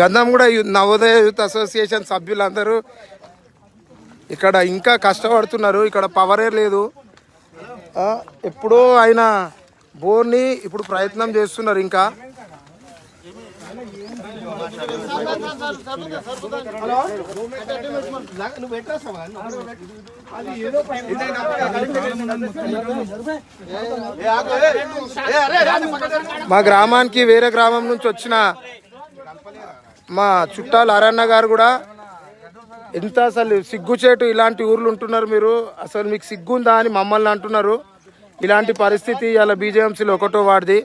గంధం కూడా Navodaya youth association సభ్యులందరూ ఇక్కడ ఇంకా కష్టపడుతున్నారు. ఇక్కడ పవరే లేదు. ఎప్పుడో ఆయన బోర్ని ఇప్పుడు ప్రయత్నం చేస్తున్నారు ఇంకా. మా గ్రామానికి వేరే గ్రామం నుంచి వచ్చిన మా చుట్టాలు అరన్న గారు కూడా ఎంత అసలు సిగ్గుచేటు ఇలాంటి ఊర్లు ఉంటున్నారు మీరు? అసలు మీకు సిగ్గుందా అని మమ్మల్ని అంటున్నారు. ఇలాంటి పరిస్థితి ఇలా బీజేఎంసీలో ఒకటో వాడిది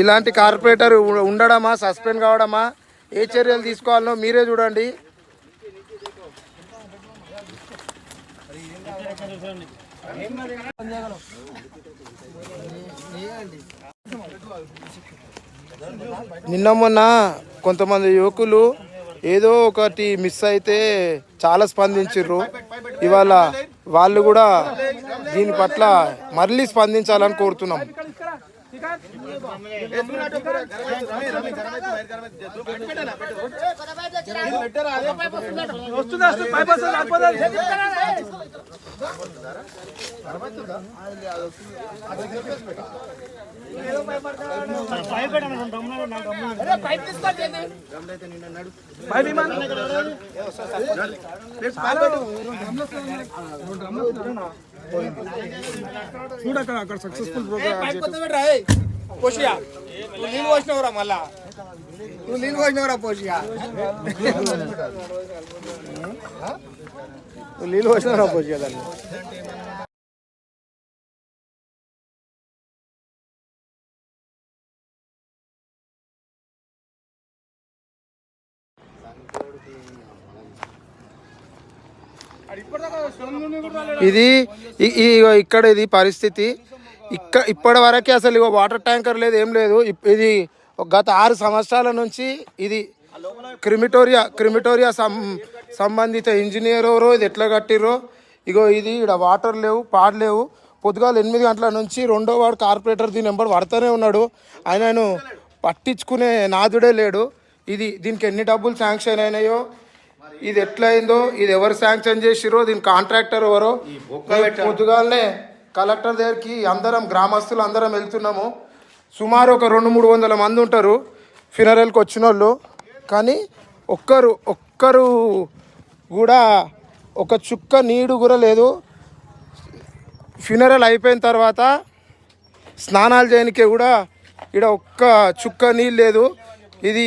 ఇలాంటి కార్పొరేటర్ ఉండడమా సస్పెండ్ కావడమా ఏ చర్యలు తీసుకోవాలనో మీరే చూడండి. నిన్న మొన్న కొంతమంది యువకులు ఏదో ఒకటి మిస్ అయితే చాలా స్పందించారు ఇవాళ వాళ్ళు కూడా దీని పట్ల మళ్ళీ స్పందించాలని కోరుతున్నాం. చూడక్కడ అక్కడ సక్సెస్ఫుల్ పోషియా నువ్వు నీళ్ళు పోసినవురా మళ్ళా. నువ్వు నీళ్ళు పోసినవురా పోషియా నీళ్ళు వచ్చినా పోయి కదండి ఇది ఇక్కడ ఇది పరిస్థితి. ఇక్కడ ఇప్పటి వరకే అసలు ఇగో వాటర్ ట్యాంకర్ లేదు ఏం లేదు. ఇది గత ఆరు సంవత్సరాల నుంచి ఇది క్రిమిటోరియా క్రిమిటోరియా సం సంబంధిత ఇంజనీర్ ఎవరో ఇది ఎట్లా కట్టిర్రో? ఇగో ఇది ఇక్కడ వాటర్ లేవు పాడలేవు పొద్దుగాల ఎనిమిది గంటల నుంచి రెండో వాడు కార్పొరేటర్ దీని నెంబర్ పడుతూనే ఉన్నాడు. ఆయనను పట్టించుకునే నాదుడే లేడు. ఇది దీనికి ఎన్ని డబ్బులు శాంక్షన్ అయినాయో? ఇది ఎట్లయిందో? ఇది ఎవరు శాంక్షన్ చేసిరో దీని కాంట్రాక్టర్ ఎవరో? పొద్దుగాలనే కలెక్టర్ దగ్గరికి అందరం గ్రామస్తులు అందరం వెళ్తున్నాము. సుమారు ఒక రెండు మూడు వందల మంది ఉంటారు. ఫినరల్కి వచ్చిన వాళ్ళు కానీ ఒక్కరు ఒక్కరు కూడా ఒక చుక్క నీడు కూడా లేదు. ఫ్యూనరల్ అయిపోయిన తర్వాత స్నానాలు చేయనికే కూడా ఇక్కడ ఒక్క చుక్క నీళ్ళు లేదు. ఇది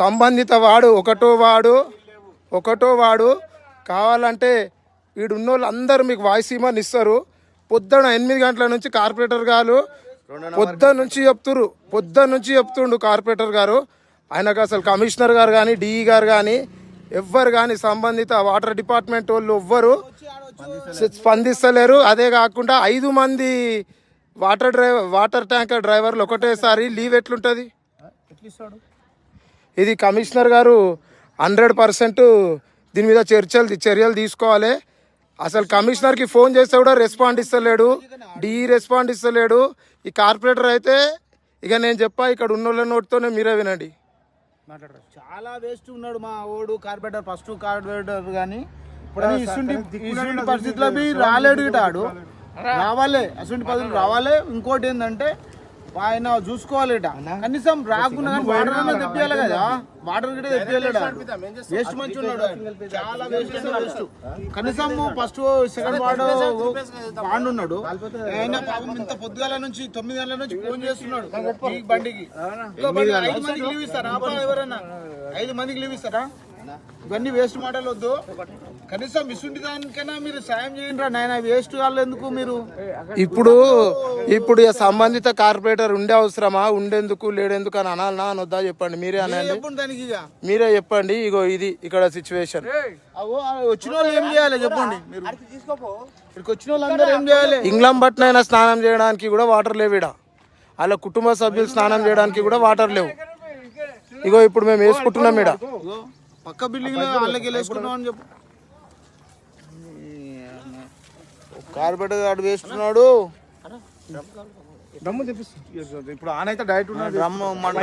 సంబంధిత వాడు ఒకటో వాడు ఒకటో వాడు కావాలంటే ఈడున్న వాళ్ళు అందరూ మీకు వాయిస్ ఇమ్మని ఇస్తారు. పొద్దున ఎనిమిది గంటల నుంచి కార్పొరేటర్ గారు పొద్దు నుంచి చెప్తురు పొద్దున్న నుంచి చెప్తుండు కార్పొరేటర్ గారు. ఆయనకు అసలు కమిషనర్ గారు కానీ డిఈ గారు కానీ ఎవ్వరు కానీ సంబంధిత వాటర్ డిపార్ట్మెంట్ వాళ్ళు ఎవ్వరు స్పందిస్తలేరు. అదే కాకుండా ఐదు మంది వాటర్ డ్రైవర్ వాటర్ ట్యాంకర్ డ్రైవర్లు ఒకటేసారి లీవ్ ఎట్లుంటుంది? ఇది కమిషనర్ గారు హండ్రెడ్ పర్సెంట్ దీని మీద చర్చలు చర్యలు తీసుకోవాలి. అసలు కమిషనర్కి ఫోన్ చేస్తే కూడా రెస్పాండ్ ఇస్తలేడు. డీ రెస్పాండ్ ఇస్తలేడు. ఈ కార్పొరేటర్ అయితే ఇక నేను చెప్పా ఇక్కడ ఉన్న వాళ్ళ నోటితోనే మీరే వినండి. చాలా వేస్ట్ ఉన్నాడు మా ఓడు కార్పొరేటర్ ఫస్ట్ కార్పొరేటర్ గాని. ఇప్పుడు ఇసుంటి ఇసుంటి పరిస్థితిలో రాలేడు ఇట ఆడు రావాలే అసుంటి పరిస్థితులు రావాలే. ఇంకోటి ఏంటంటే ఆయన చూసుకోవాలి ఇట కనీసం రాకుండా వాటర్ అన్న తెప్పియాలి కదా. వాటర్ గిట్ట తెప్పియాలడా వేస్ట్ మంచి ఉన్నాడు. చాలా వేస్ట్ కనీసం ఫస్ట్ సెకండ్ వార్డు వార్డు ఉన్నాడు ఆయన పాపం ఇంత పొద్దుగాల నుంచి తొమ్మిది గంటల నుంచి ఫోన్ చేస్తున్నాడు ఈ బండికి. ఐదు మందికి లీవ్ ఇస్తారా? ఎవరన్నా? ఐదు మందికి లీవ్ ఇస్తారా? ఇవన్నీ వేస్ట్ మాటలు వద్దు. కనీసం ఇసుంటి దానికైనా మీరు సాయం చేయండి రా నాయన వేస్ట్ వాళ్ళు ఎందుకు మీరు? ఇప్పుడు ఇప్పుడు ఈ సంబంధిత కార్పొరేటర్ ఉండే అవసరమా? ఉండేందుకు లేడేందుకు అని అనాలనా అనొద్దా చెప్పండి. మీరే అనండి. మీరే చెప్పండి. ఇగో ఇది ఇక్కడ సిచ్యువేషన్ వచ్చిన వాళ్ళు ఏం చేయాలి చెప్పండి మీరు? ఇక్కడికి వచ్చిన వాళ్ళందరూ ఏం చేయాలి? ఇంగ్లం బట్నైనా స్నానం చేయడానికి కూడా వాటర్ లేవు ఈడ. అలా కుటుంబ సభ్యులు స్నానం చేయడానికి కూడా వాటర్ లేవు. ఇగో ఇప్పుడు మేము వేసుకుంటున్నాం ఈడ. ఇగో, పక్క బిల్డింగ్లో వాళ్ళకి వేసుకున్నాం అని చెప్పు. కార్పెట్ గాడు వేస్తున్నాడు. ఇప్పుడు ఆనైతే డైరెక్ట్ ఉన్నాడు డ్రమ్